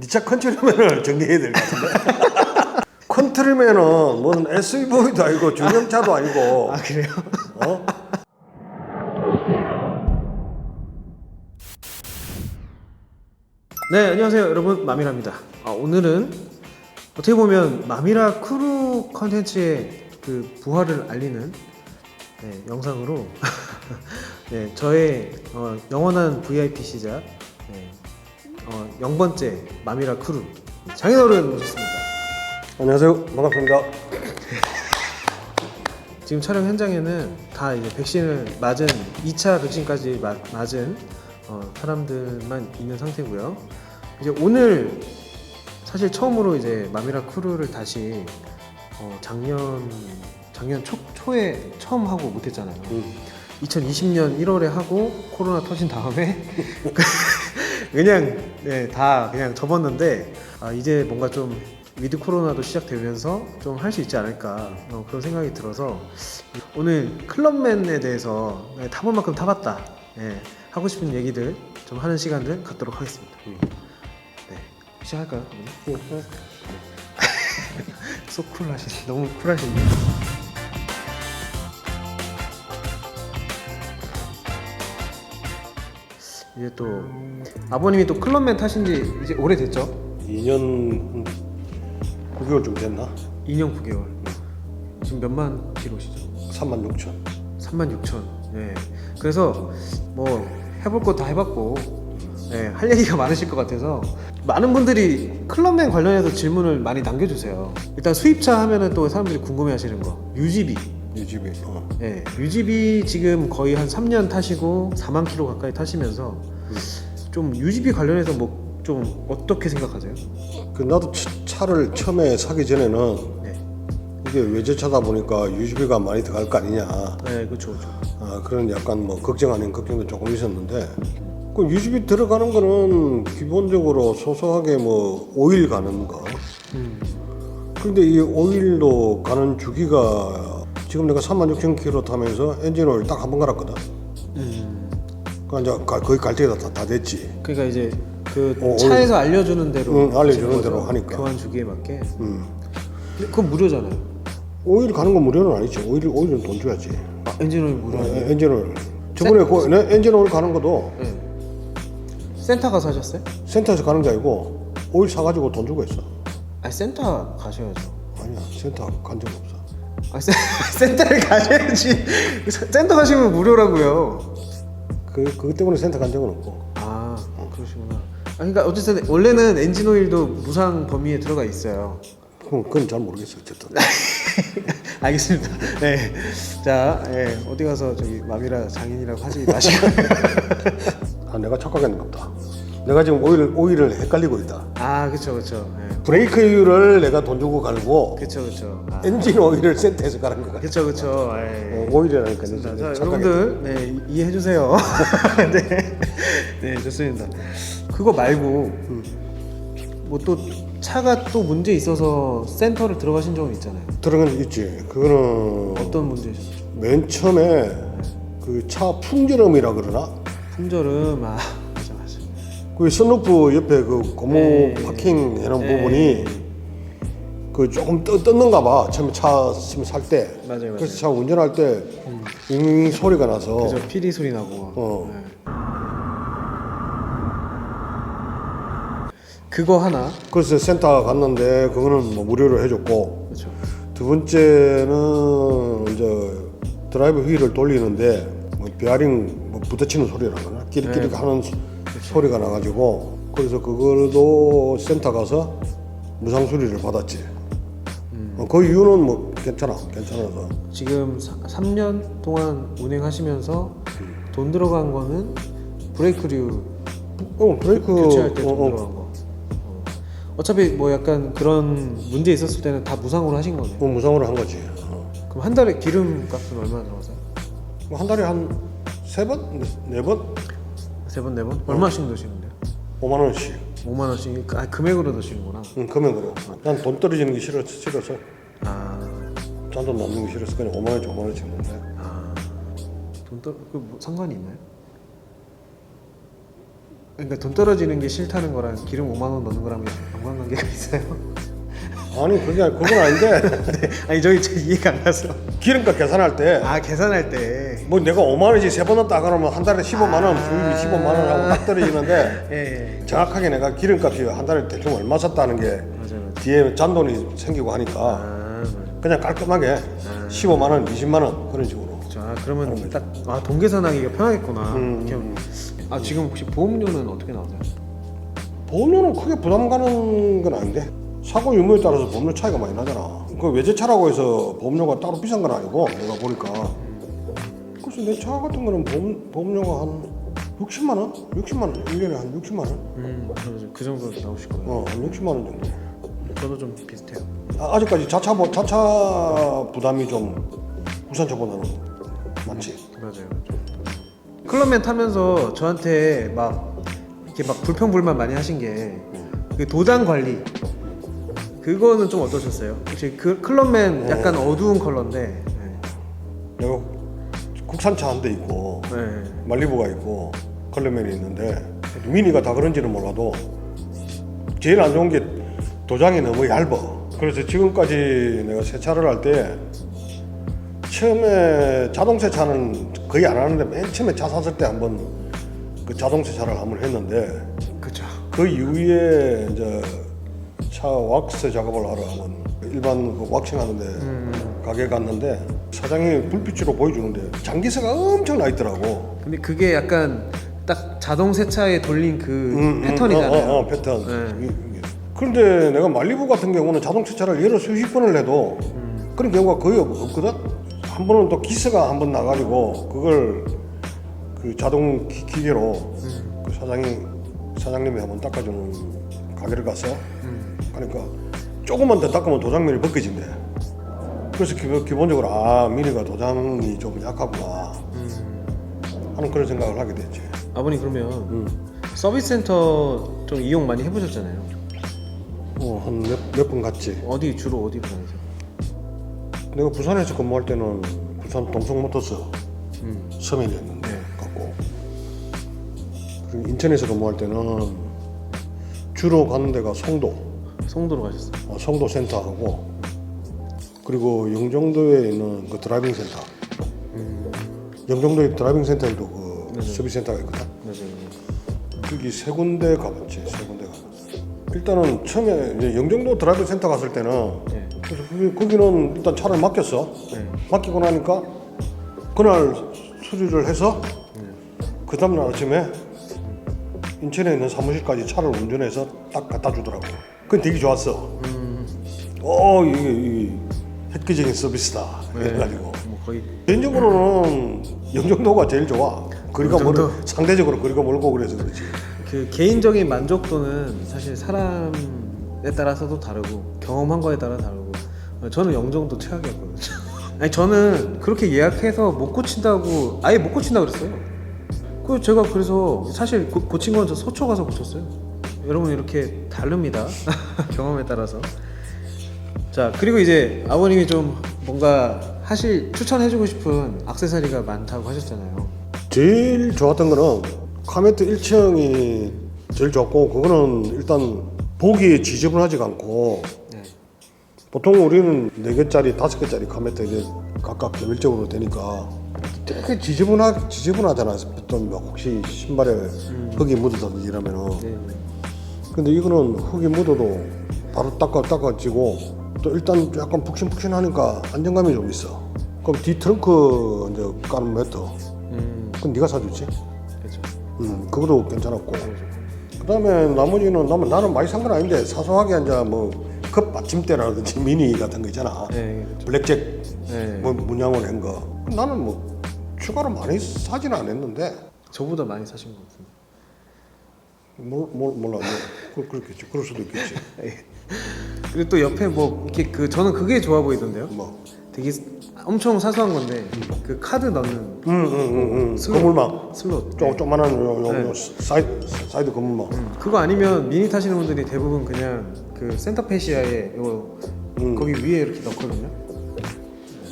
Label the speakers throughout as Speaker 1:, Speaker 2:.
Speaker 1: 니차 컨트리맨을 정리해야 될 것 같은데. 컨트리맨은 무슨 SUV도 아니고 중형차도 아니고
Speaker 2: 아 그래요?
Speaker 1: 어?
Speaker 2: 네 안녕하세요 여러분 마미라입니다. 아, 오늘은 어떻게 보면 마미라 크루 컨텐츠의 그 부활을 알리는 네, 영상으로 네, 저의 어, 영원한 VIP 시작 네, 어, 0번째 마미라 크루 장인어른 모셨습니다.
Speaker 1: 안녕하세요. 반갑습니다.
Speaker 2: 지금 촬영 현장에는 다 이제 백신을 맞은 2차 백신까지 마- 맞은 어, 사람들만 있는 상태고요. 이제 오늘 사실 처음으로 이제 마미라 크루를 다시 어, 작년 작년 초, 초에 처음 하고 못했잖아요.
Speaker 1: 음.
Speaker 2: 2020년 1월에 하고 코로나 터진 다음에 그냥 네, 다 그냥 접었는데 아, 이제 뭔가 좀 위드 코로나도 시작되면서 좀 할 수 있지 않을까 어, 그런 생각이 들어서 오늘 클럽맨에 대해서 네, 타볼 만큼 타봤다 예, 하고 싶은 얘기들 좀 하는 시간들 갖도록 하겠습니다.
Speaker 1: 음.
Speaker 2: 네, 시작할까요? 소 쿨하시네 너무 쿨하시네. 이제 또 아버님이 또 클럽맨 타신 지 이제 오래됐죠?
Speaker 1: 2년 9개월 좀 됐나?
Speaker 2: 2년 9개월. 지금 몇만 킬로시죠?
Speaker 1: 3만 6천.
Speaker 2: 3만 6천. 네. 그래서 뭐 해볼 거 다 해봤고 네, 할 얘기가 많으실 것 같아서 많은 분들이 클럽맨 관련해서 질문을 많이 남겨주세요. 일단 수입차 하면은 또 사람들이 궁금해하시는 거 UGB.
Speaker 1: 이 집이. 어.
Speaker 2: 네, UGB 지금 거의 한 3년 타시고 4만 킬로 가까이 타시면서 좀 UGB 관련해서 뭐 좀 어떻게 생각하세요?
Speaker 1: 그 나도 차- 차를 처음에 사기 전에는
Speaker 2: 네,
Speaker 1: 이게 외제차다 보니까 유지비가 많이 들어갈 거 아니냐.
Speaker 2: 네, 그렇죠, 그렇죠.
Speaker 1: 아, 그런 약간 뭐 걱정 아닌 걱정도 조금 있었는데 그 유지비 들어가는 거는 기본적으로 소소하게 뭐 오일 가는 거.
Speaker 2: 음,
Speaker 1: 근데 이 오일로 가는 주기가 지금 내가 3만 6천 킬로 타면서 엔진 오일 딱한 번 갈았거든.
Speaker 2: 음.
Speaker 1: 그 이제 가- 거의 갈 때가 다, 다 됐지.
Speaker 2: 그러니까 이제 그
Speaker 1: 어,
Speaker 2: 차에서 알려주는 대로
Speaker 1: 응, 알려주는
Speaker 2: 하시는 거죠?
Speaker 1: 대로 하니까.
Speaker 2: 교환 주기에 맞게.
Speaker 1: 음.
Speaker 2: 근데 그건 무료잖아요.
Speaker 1: 오일 가는 건 무료는 아니지. 오일 오일은 돈 줘야지.
Speaker 2: 아, 엔진오일 무료.
Speaker 1: 어, 엔진 오일. 저번에 그내 엔진 오일 가는 것도
Speaker 2: 네. 센터 가서 하셨어요?
Speaker 1: 센터에서 가는 게 아니고 오일 사가지고 돈 주고 했어.
Speaker 2: 아 센터 가셔야죠.
Speaker 1: 아니야 센터 간 적 없어.
Speaker 2: 아 센, 센터를 가셔야지. 센터 가시면 무료라고요.
Speaker 1: 그 그것 때문에 센터 간 적은 없고.
Speaker 2: 아 그러시구나. 아, 그러니까 어쨌든 원래는 엔진 오일도 무상 범위에 들어가 있어요.
Speaker 1: 그건, 그건 잘 모르겠어 어쨌든.
Speaker 2: 알겠습니다. 네. 자, 예, 어디 가서 저기 마미라 장인이라고 하지 마시고.
Speaker 1: 아 내가 착각했는 것 같다. 내가 지금 오일 오일을 헷갈리고 있다.
Speaker 2: 아, 그렇죠, 그렇죠. 예.
Speaker 1: 브레이크 유를 내가 돈 주고 갈고
Speaker 2: 그렇죠, 그렇죠. 아,
Speaker 1: 엔진 오일을 센터에서 가는 거야.
Speaker 2: 그렇죠, 그렇죠. 예.
Speaker 1: 어, 오일이라니까
Speaker 2: 자,
Speaker 1: 내가
Speaker 2: 자,
Speaker 1: 착각했다.
Speaker 2: 여러분들 네, 이- 이해해 주세요. 네. 네, 좋습니다. 그거 말고 뭐 또 차가 또 문제 있어서 센터를 들어가신 적은 있잖아요.
Speaker 1: 들어간 적 있지. 그거는
Speaker 2: 어떤 문제셨죠?
Speaker 1: 맨 처음에 그 차 풍절음이라 그러나
Speaker 2: 품절음 아.
Speaker 1: 그 선루프 옆에 그 고무
Speaker 2: 네.
Speaker 1: 파킹 해놓은
Speaker 2: 네.
Speaker 1: 부분이 그 조금 떠, 떴는가 봐 처음에 차 처음 살때
Speaker 2: 맞아요, 맞아요.
Speaker 1: 그래서 차 운전할 때윙 소리가 나서
Speaker 2: 그죠 피리 소리 나고.
Speaker 1: 어.
Speaker 2: 네. 그거 하나.
Speaker 1: 그래서 센터 갔는데 그거는 뭐 무료로 해줬고
Speaker 2: 그렇죠.
Speaker 1: 두 번째는 이제 드라이브 휠을 돌리는데 뭐 베어링 뭐 부딪히는 소리라 그러나 끼리끼리
Speaker 2: 네.
Speaker 1: 하는 소- 소리가 나가지고 그래서 그거도 센터 가서 무상 수리를 받았지.
Speaker 2: 음.
Speaker 1: 어, 그 이유는 뭐 괜찮아, 괜찮아서.
Speaker 2: 지금 3년 동안 운행하시면서 돈 들어간 거는 브레이크류
Speaker 1: 어 브레이크
Speaker 2: 교체할 때 돈
Speaker 1: 어, 어,
Speaker 2: 들어간 거. 어. 어차피 뭐 약간 그런 문제 있었을 때는 다 무상으로 하신 거네요.
Speaker 1: 어, 무상으로 한 거지. 어.
Speaker 2: 그럼 한 달에 기름 값은 얼마나 들어가세요?
Speaker 1: 뭐한 달에 한 세 번, 네 번,
Speaker 2: 세 번, 네 번? 얼마씩 넣으시는데요?
Speaker 1: 5만 원씩.
Speaker 2: 5만 원씩 아, 금액으로 넣으시는구나.
Speaker 1: 응, 금액으로. 난 돈 떨어지는 게 싫어, 싫어서
Speaker 2: 아,
Speaker 1: 잔돈 남는 게 싫어서 그냥 5만 원씩 5만 원씩 넣는데.
Speaker 2: 아, 돈 떨, 그 뭐 상관이 있나요? 그러니까 돈 떨어지는 게 싫다는 거랑 기름 5만 원 넣는 거랑 연관 관계가 있어요?
Speaker 1: 아니 그게 아니- 그건 아닌데
Speaker 2: 네. 아니 저희 저 이해가 안 가서.
Speaker 1: 기름값 계산할 때
Speaker 2: 아 계산할 때.
Speaker 1: 뭐 내가 5만 원씩 세번 넣었다 그러면 한 달에 15만 원 수입이 15만 원하고 딱 떨어지는데
Speaker 2: 예. 예.
Speaker 1: 정확하게 내가 기름값이 한 달에 대충 얼마 썼다는 게
Speaker 2: 맞아요. 맞아요.
Speaker 1: 뒤에 잔돈이 생기고 하니까
Speaker 2: 아.
Speaker 1: 그냥 깔끔하게 15만 원, 20만 원 그런 식으로
Speaker 2: 자 아, 그러면 딱아돈 계산하기가 편하겠구나.
Speaker 1: 음,
Speaker 2: 이렇게. 아 지금 혹시 보험료는 어떻게 나오세요?
Speaker 1: 보험료는 크게 부담 가는 건 아닌데 사고 유무에 따라서 보험료 차이가 많이 나잖아. 그 외제차라고 해서 보험료가 따로 비싼 건 아니고 내가 보니까 그래서 내차 같은 거는 보험, 보험료가 한 60만 원? 60만 원 1년에 한 60만 원?
Speaker 2: 음 그러죠. 그 정도 나오실 거예요.
Speaker 1: 어, 한 60만 원 정도.
Speaker 2: 저도 좀 비슷해요.
Speaker 1: 아, 아직까지 자차 보- 자차 부담이 좀 우산차보다는 많지.
Speaker 2: 맞아요. 맞아요. 클럽맨 타면서 저한테 막 이렇게 막 불평불만 많이 하신 게그 도장 관리 그거는 좀 어떠셨어요? 혹시 그 클럽맨 약간 어두운 컬러인데 네.
Speaker 1: 내가 국산차 한 대 있고
Speaker 2: 네.
Speaker 1: 말리부가 있고 컬러맨이 있는데 미니가 다 그런지는 몰라도 제일 안 좋은 게 도장이 너무 얇아. 그래서 지금까지 내가 세차를 할 때 처음에 자동 세차는 거의 안 하는데 맨 처음에 차 샀을 때 한번 그 자동 세차를 한번 했는데
Speaker 2: 그쵸.
Speaker 1: 그 이후에 이제 차 왁스 작업을 하러 한번 일반 그 왁싱 하는데 가게 갔는데 사장이 불빛으로 보여주는데 장기세가 엄청 나 있더라고.
Speaker 2: 근데 그게 약간 딱 자동 세차에 돌린 그
Speaker 1: 음, 음,
Speaker 2: 패턴이잖아요.
Speaker 1: 어, 어, 어, 패턴.
Speaker 2: 네.
Speaker 1: 이- 이게. 그런데 내가 말리부 같은 경우는 자동 세차를 여러 수십 번을 해도 그런 경우가 거의 없- 없거든. 한 번은 또 기스가 한 번 나가지고 그걸 그 자동 기, 기계로 그 사장이 사장님이 한번 닦아주는 가게를 가서 그러니까 조금만 더 닦으면 도장면이 벗겨진대. 그래서 기본, 기본적으로 아 미니가 도장이 좀 약하구나 하는 그런 생각을 하게 됐지.
Speaker 2: 아버님 그러면 서비스 센터 좀 이용 많이 해보셨잖아요.
Speaker 1: 어한몇 번 갔지.
Speaker 2: 어디 주로 어디로 다니세요?
Speaker 1: 내가 부산에서 근무할 때는 부산 동성모터스
Speaker 2: 음.
Speaker 1: 서면이었는데 갔고 그리고 인천에서 근무할 때는 주로 가는 데가 송도
Speaker 2: 송도로 가셨어요.
Speaker 1: 어, 송도 센터하고 그리고 영종도에 있는 그 드라이빙 센터 영종도에 드라이빙 센터에도 그 서비스 센터가 있거든
Speaker 2: 맞아요.
Speaker 1: 거기 세 군데 가봤지 세 군데 가봤어 일단은 처음에 이제 영종도 드라이빙 센터 갔을 때는
Speaker 2: 네.
Speaker 1: 그래서 거기, 거기는 일단 차를 맡겼어
Speaker 2: 네.
Speaker 1: 맡기고 나니까 그날 수리를 해서 그 다음날 아침에 인천에 있는 사무실까지 차를 운전해서 딱 갖다 주더라고. 그건 되게 좋았어. 어 이게, 이게 획기적인 서비스다. 그래가지고
Speaker 2: 뭐 거의
Speaker 1: 개인적으로는 영종도가 제일 좋아. 거리가 멀
Speaker 2: 영종도?
Speaker 1: 상대적으로 거리가 멀고 그래서 그렇지.
Speaker 2: 그 개인적인 만족도는 사실 사람에 따라서도 다르고 경험한 거에 따라 다르고 어, 저는 영정도 최악이었거든요. 아니 저는 그렇게 예약해서 못 고친다고 아예 못 고친다 그랬어요. 그 제가 그래서 사실 고, 고친 건 저 서초 가서 고쳤어요. 여러분 이렇게 다릅니다. 경험에 따라서. 자 그리고 이제 아버님이 좀 뭔가 하실 추천해주고 싶은 악세사리가 많다고 하셨잖아요.
Speaker 1: 제일 좋았던 거는 카메트 1층이 제일 좋았고 그거는 일단 보기에 지저분하지가 않고
Speaker 2: 네.
Speaker 1: 보통 우리는 4개짜리, 5개짜리 카메트 이제 각각 개별적으로 되니까 되게 지저분하, 지저분하잖아. 또뭐 혹시 신발에 흙이 묻어든지 이러면은.
Speaker 2: 네.
Speaker 1: 근데 이거는 흙이 묻어도 바로 닦아, 닦아지고 또 일단 약간 푹신푹신하니까 안정감이 좀 있어. 그럼 뒤 트렁크 이제 까는 매트.
Speaker 2: 음
Speaker 1: 그건 네가 사줬지?
Speaker 2: 그렇죠.
Speaker 1: 음, 그것도 괜찮았고. 그 다음에 나머지는 나는, 나는 많이 산 건 아닌데 사소하게 이제 뭐컵 받침대라든지 미니 같은 거 있잖아.
Speaker 2: 네. 그렇죠.
Speaker 1: 블랙잭
Speaker 2: 네.
Speaker 1: 뭐 문양으로 한 거. 나는 뭐 추가로 많이 사지는 않았는데
Speaker 2: 저보다 많이 사신 것 같은데.
Speaker 1: 몰, 몰, 몰라. 뭐, 그, 그렇겠지. 그럴 수도 있겠지.
Speaker 2: 그리고 또 옆에 뭐 이렇게 그 저는 그게 좋아 보이던데요.
Speaker 1: 뭐.
Speaker 2: 되게 엄청 사소한 건데 그 카드 넣는
Speaker 1: 음, 음, 음, 음.
Speaker 2: 슬롯.
Speaker 1: 건물망.
Speaker 2: 슬롯.
Speaker 1: 조, 조만한 요, 요,
Speaker 2: 네.
Speaker 1: 요 사이드, 사이드 건물망.
Speaker 2: 음, 그거 아니면 미니 타시는 분들이 대부분 그냥 그 센터페시아에 요
Speaker 1: 음.
Speaker 2: 거기 위에 이렇게 넣거든요.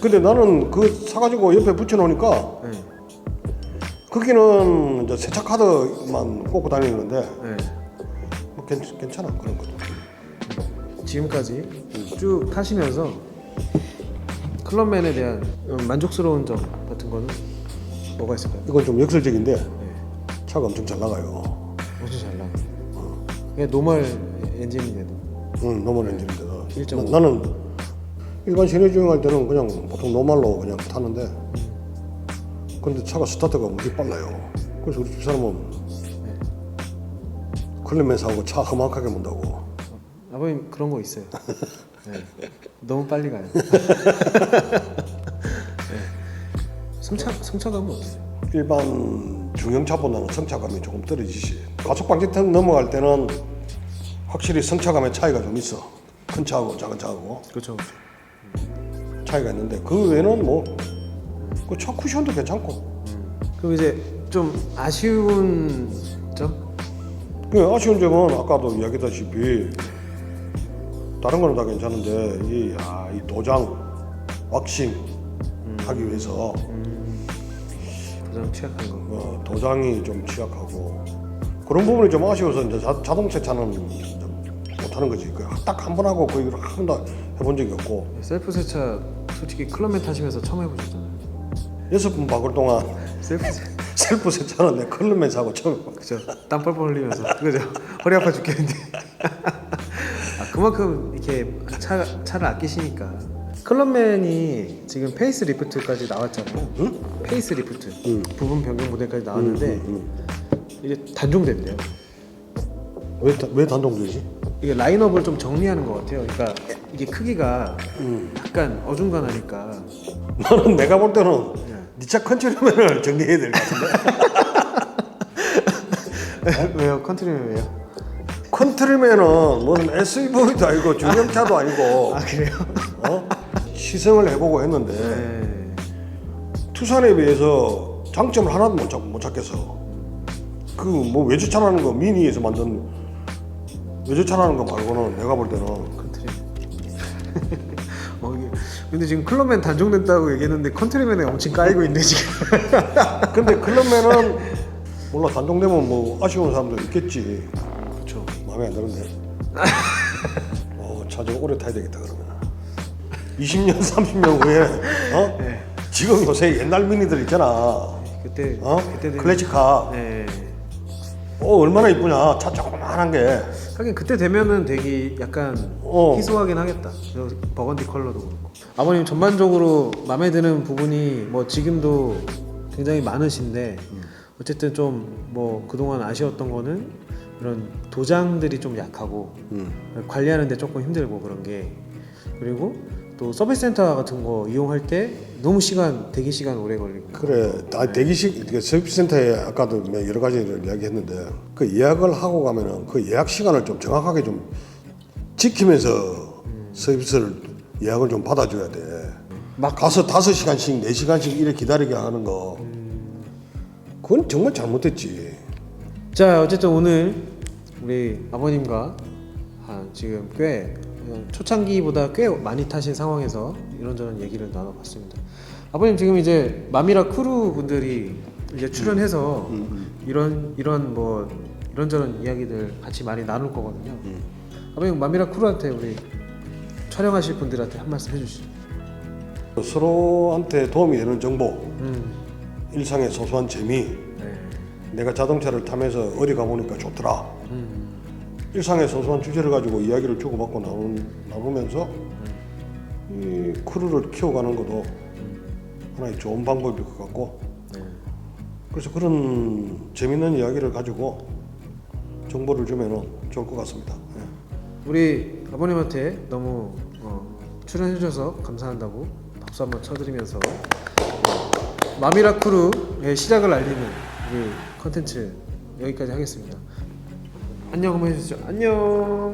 Speaker 1: 근데 나는 그 사가지고 옆에 붙여놓으니까
Speaker 2: 네.
Speaker 1: 거기는 이제 세차 카드만 꽂고 다니는데
Speaker 2: 네.
Speaker 1: 뭐 괜, 괜찮아 그런 것도.
Speaker 2: 지금까지 쭉 타시면서 클럽맨에 대한 음, 만족스러운 점 같은 거는 뭐가 있을까요?
Speaker 1: 이건 좀 역설적인데
Speaker 2: 네.
Speaker 1: 차가 엄청 잘 나가요.
Speaker 2: 엄청 잘 나가. 그냥 노멀 엔진인데도
Speaker 1: 응, 노멀 엔진인데도
Speaker 2: 1.5.
Speaker 1: 나, 는 일반 시내 주행할 때는 그냥 보통 노말로 그냥 타는데 근데 차가 스타트가 무지 빨라요. 그래서 우리 집사람은 클럽맨 사고 차 험악하게 문다고.
Speaker 2: 아버님 그런 거 있어요. 네. 너무 빨리 가요. 네. 승차 승차감은 없어요.
Speaker 1: 일반 중형차보다는 성차감이 조금 떨어지지. 가속 방지턱 넘어갈 때는 확실히 성차감의 차이가 좀 있어. 큰 차하고 작은 차하고
Speaker 2: 그렇죠. 그렇죠.
Speaker 1: 차이가 있는데 그 외에는 뭐그 차 쿠션도 괜찮고.
Speaker 2: 그럼 이제 좀 아쉬운 점?
Speaker 1: 그 아쉬운 점은 아까도 이야기했다시피 다른 거는 다 괜찮은데 이, 아, 이 도장 왁싱 하기 위해서
Speaker 2: 가장 취약한 거.
Speaker 1: 어, 도장이 좀 취약하고 그런 부분이 좀 아쉬워서 이제 자, 자동차 차는 좀 못하는 거지. 딱 한 번 하고 거의 한 번도 해본 적이 없고
Speaker 2: 셀프 세차 솔직히 클럽맨 타시면서 처음 해보셨잖아요.
Speaker 1: 여섯 분 바꿀 동안
Speaker 2: 셀프 세
Speaker 1: 셀프 세차는 내 클럽맨 사고 처음 해봤
Speaker 2: 그죠? 땀 뻘뻘 흘리면서 그죠? 허리 아파 죽겠는데. 아, 그만큼 이렇게 차 차를 아끼시니까. 클럽맨이 지금 페이스 리프트까지 나왔잖아요.
Speaker 1: 응?
Speaker 2: 페이스 리프트
Speaker 1: 응.
Speaker 2: 부분 변경 모델까지 나왔는데
Speaker 1: 응,
Speaker 2: 이제 단종된대요.
Speaker 1: 왜, 다- 왜 단종되지?
Speaker 2: 이게 라인업을 좀 정리하는 것 같아요. 그러니까 이게 크기가
Speaker 1: 음.
Speaker 2: 약간 어중간하니까
Speaker 1: 나는 내가 볼 때는 니차 컨트롤맨을 정리해야 될 것 같은데
Speaker 2: 왜요? 컨트리는 왜요?
Speaker 1: 컨트롤맨은 무슨 SUV도 아니고 중형차도 아니고
Speaker 2: 아 그래요?
Speaker 1: 어? 시승을 해보고 했는데
Speaker 2: 네.
Speaker 1: 투싼에 비해서 장점을 하나도 못, 찾, 못 찾겠어. 그 뭐 외주차라는 거 미니에서 만든 외주차라는 거 말고는 내가 볼 때는
Speaker 2: 컨트리. 어, 이게 근데 지금 클럽맨 단종됐다고 얘기했는데 컨트리맨에 엄청 까이고 있네 지금.
Speaker 1: 근데 클럽맨은 몰라 단종되면 뭐 아쉬운 사람도 있겠지. 마음에 안 드는데. 어, 차좀 오래 타야 되겠다 그러면. 20년, 30년 후에 어? 지금 요새 옛날 미니들 있잖아.
Speaker 2: 그때
Speaker 1: 어?
Speaker 2: 그때 되면-
Speaker 1: 클래식카.
Speaker 2: 네.
Speaker 1: 어, 얼마나 이쁘냐. 차 조그만한 게.
Speaker 2: 하긴 그때 되면은 되게 약간
Speaker 1: 어.
Speaker 2: 희소하긴 하겠다. 저 버건디 컬러도 그렇고. 아버님 전반적으로 마음에 드는 부분이 뭐 지금도 굉장히 많으신데 어쨌든 좀 뭐 그동안 아쉬웠던 거는 이런 도장들이 좀 약하고
Speaker 1: 음.
Speaker 2: 관리하는데 조금 힘들고 그런 게 그리고 또 서비스 센터 같은 거 이용할 때 너무 시간 대기 시간 오래 걸리고
Speaker 1: 그래. 다 대기식 그 서비스 센터에 아까도 뭐 여러 가지를 이야기했는데 그 예약을 하고 가면은 그 예약 시간을 좀 정확하게 좀 지키면서 서비스를 예약을 좀 받아줘야 돼.
Speaker 2: 막
Speaker 1: 가서 다섯 시간씩 네 시간씩 이렇게 기다리게 하는 거. 그건 정말 잘못됐지.
Speaker 2: 자 어쨌든 오늘 우리 아버님과 한 지금 꽤 어, 초창기보다 꽤 많이 타신 상황에서 이런저런 얘기를 나눠봤습니다. 아버님 지금 이제 마미라 크루 분들이 이제 출연해서 이런 이런 뭐 이런저런 이야기들 같이 많이 나눌 거거든요. 아버님 마미라 크루한테 우리 촬영하실 분들한테 한 말씀 해주시죠.
Speaker 1: 서로한테 도움이 되는 정보,
Speaker 2: 음,
Speaker 1: 일상의 소소한 재미,
Speaker 2: 네.
Speaker 1: 내가 자동차를 타면서 어디 가보니까 좋더라.
Speaker 2: 음,
Speaker 1: 일상의 소소한 주제를 가지고 이야기를 주고받고 나누, 나누면서 이 크루를 키워가는 것도 하나의 좋은 방법일 것 같고
Speaker 2: 네.
Speaker 1: 그래서 그런 재밌는 이야기를 가지고 정보를 주면 좋을 것 같습니다. 예.
Speaker 2: 우리 아버님한테 너무 어, 출연해 주셔서 감사한다고 박수 한번 쳐드리면서 마미라 크루의 시작을 알리는 우리 컨텐츠 여기까지 하겠습니다. 안녕 한번 해주시죠. 안녕.